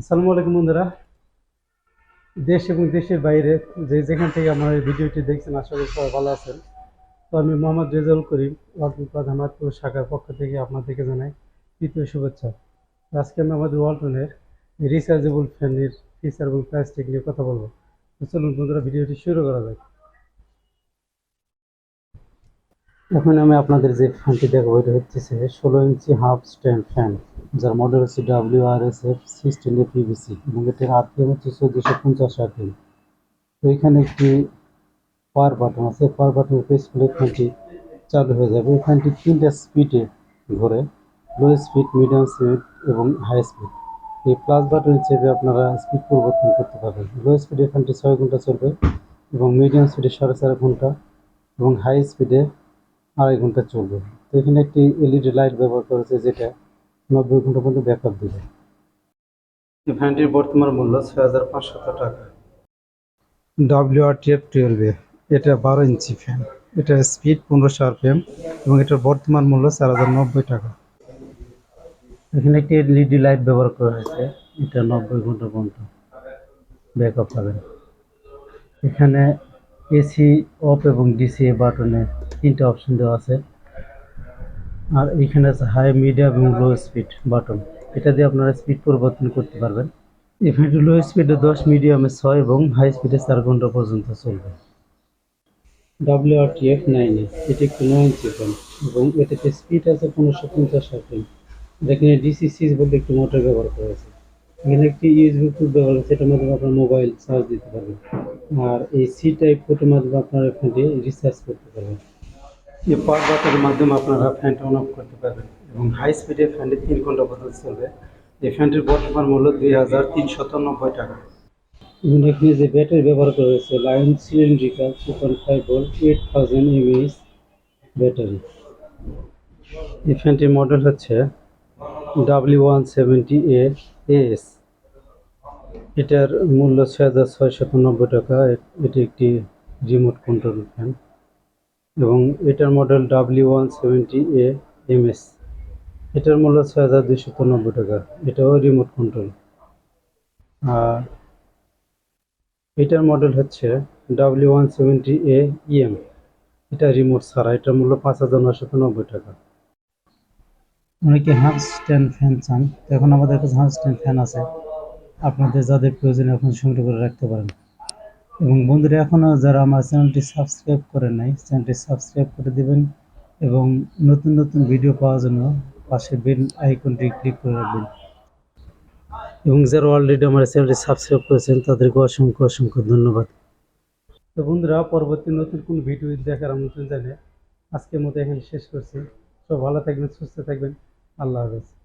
আসসালামু আলাইকুম বন্ধুরা। দেশ এবং দেশের বাইরে যে যেখান থেকে আমার এই ভিডিওটি দেখছেন, আশা করি সবাই ভালো আছেন। তো আমি মোহাম্মদ রেজাউল করিম ওয়ালটন প্রধান শাখার পক্ষ থেকে আপনাদেরকে জানাই তৃতীয় শুভেচ্ছা। আজকে আমি আমাদের ওয়ালটনের রিচার্জেবল ফ্যানের ফিচার এবং প্লাস্টিক নিয়ে কথা বলব। চলুন বন্ধুরা, ভিডিওটি শুরু করা যাক। এখন আমি আপনাদের যে ফ্যানটি দেখাবো, এটা হচ্ছে ষোলো ইঞ্চি হাফ স্ট্যান্ড ফ্যান, যার মডেল হচ্ছে W R S F sixteen A PVC এবং এটার আরপিএম হচ্ছে চোদ্দোশো পঞ্চাশ আরপিএম তো এখানে একটি পাওয়ার বাটন আছে পাওয়ার বাটন প্রেস করলে ফ্যানটি চালু হয়ে যাবে। এই ফ্যানটি তিনটা স্পিডে ঘোরে লো স্পিড মিডিয়াম স্পিড এবং হাই স্পিড এই প্লাস বাটন হিসেবে আপনারা স্পিড পরিবর্তন করতে পারবেন। লো স্পিডে ফ্যানটি ছয় ঘণ্টা চলবে এবং মিডিয়াম স্পিডে সাড়ে চার ঘণ্টা এবং হাই স্পিডে আড়াই ঘণ্টা চলবে। তো এখানে একটি এলইডি লাইট ব্যবহার করেছে যেটা নব্বই ঘণ্টা পর্যন্ত ব্যাকআপ দেবে। এই ফ্যানটির বর্তমান মূল্য ছয় হাজার পাঁচশত টাকা। ডাব্লিউ আর টিএফ টুয়েলভে এটা বারো ইঞ্চি ফ্যান এটা স্পিড পনেরোশো আরপিএম এবং এটার বর্তমান মূল্য চার হাজার নব্বই টাকা। এখানে একটি এলইডি লাইট ব্যবহার করা হয়েছে এটা নব্বই ঘণ্টা পর্যন্ত ব্যাকআপ পাবেন। এখানে এসি অফ এবং ডিসি বাটনে তিনটা অপশন দেওয়া আছে। আর এখানে আছে হাই মিডিয়াম এবং লো স্পিড বাটন এটা দিয়ে আপনারা স্পিড পরিবর্তন করতে পারবেন। এখানে লো স্পিডে দশ মিডিয়ামে ছয় এবং হাই স্পিডে চার ঘণ্টা পর্যন্ত চলবে। ডাব্লিউ আর টি এফ নাইনে এটি একটি নয় ফোন এবং এটাতে স্পিড আছে পনেরোশো পঞ্চাশ আরপিএম এখানে ডিসি সিজ বলতে একটি মোটর ব্যবহার করা হয়েছে। এখানে একটি ইউএসবি পোর্ট ব্যবহার করেছে এটার মাধ্যমে আপনার মোবাইল চার্জ দিতে পারবেন। আর এই সি টাইপ পোর্টের মাধ্যমে আপনারা এখানে রিচার্জ করতে পারবেন। এই পাওয়ার বাটনের মাধ্যমে আপনারা ফ্যানটা অন অফ করতে পারবেন এবং হাই স্পিডে ফ্যানটি তিন ঘণ্টা পর্যন্ত চলবে। এই ফ্যানটির বর্তমান মূল্য দুই হাজার নব্বই টাকা। এবং এখানে যে ব্যাটারি ব্যবহার করা হয়েছে lion cylindrical two point five volt eight thousand MH battery এই ফ্যানটির মডেল হচ্ছে W one seventy A S. এটার মূল্য ছয় হাজার ছয়শত নব্বই টাকা। এটি একটি রিমোট কন্ট্রোল ফ্যান এবং এটার model W one seventy A M S এটার মূল্য ছয় হাজার দুইশত নব্বই টাকা। এটাও রিমোট কন্ট্রোল আর এটার মডেল হচ্ছে W one seventy A EM এটা রিমোট ছাড়া। এটার মূল্য পাঁচ হাজার নয়শত নব্বই টাকা। অনেকে হাফ স্ট্যান্ড ফ্যান চান। এখন আমাদের কাছে হাফ স্ট্যান্ড ফ্যান আছে। আপনাদের যাদের প্রয়োজন এখন সংগ্রহ করে রাখতে পারেন। এবং বন্ধুরা এখনও যারা আমার চ্যানেলটি সাবস্ক্রাইব করেন নাই চ্যানেলটি সাবস্ক্রাইব করে দেবেন এবং নতুন নতুন ভিডিও পাওয়ার জন্য পাশে বেল আইকনটি ক্লিক করে রাখবেন। এবং যারা অলরেডি আমার চ্যানেলটি সাবস্ক্রাইব করেছেন, তাদেরকে অসংখ্য অসংখ্য ধন্যবাদ। তো বন্ধুরা, পরবর্তী নতুন কোন ভিডিও দেখার আমন্ত্রণ জানিয়ে আজকের মতো এখানে শেষ করছি। সব ভালো থাকবেন, সুস্থ থাকবেন। আল্লাহ হাফেজ।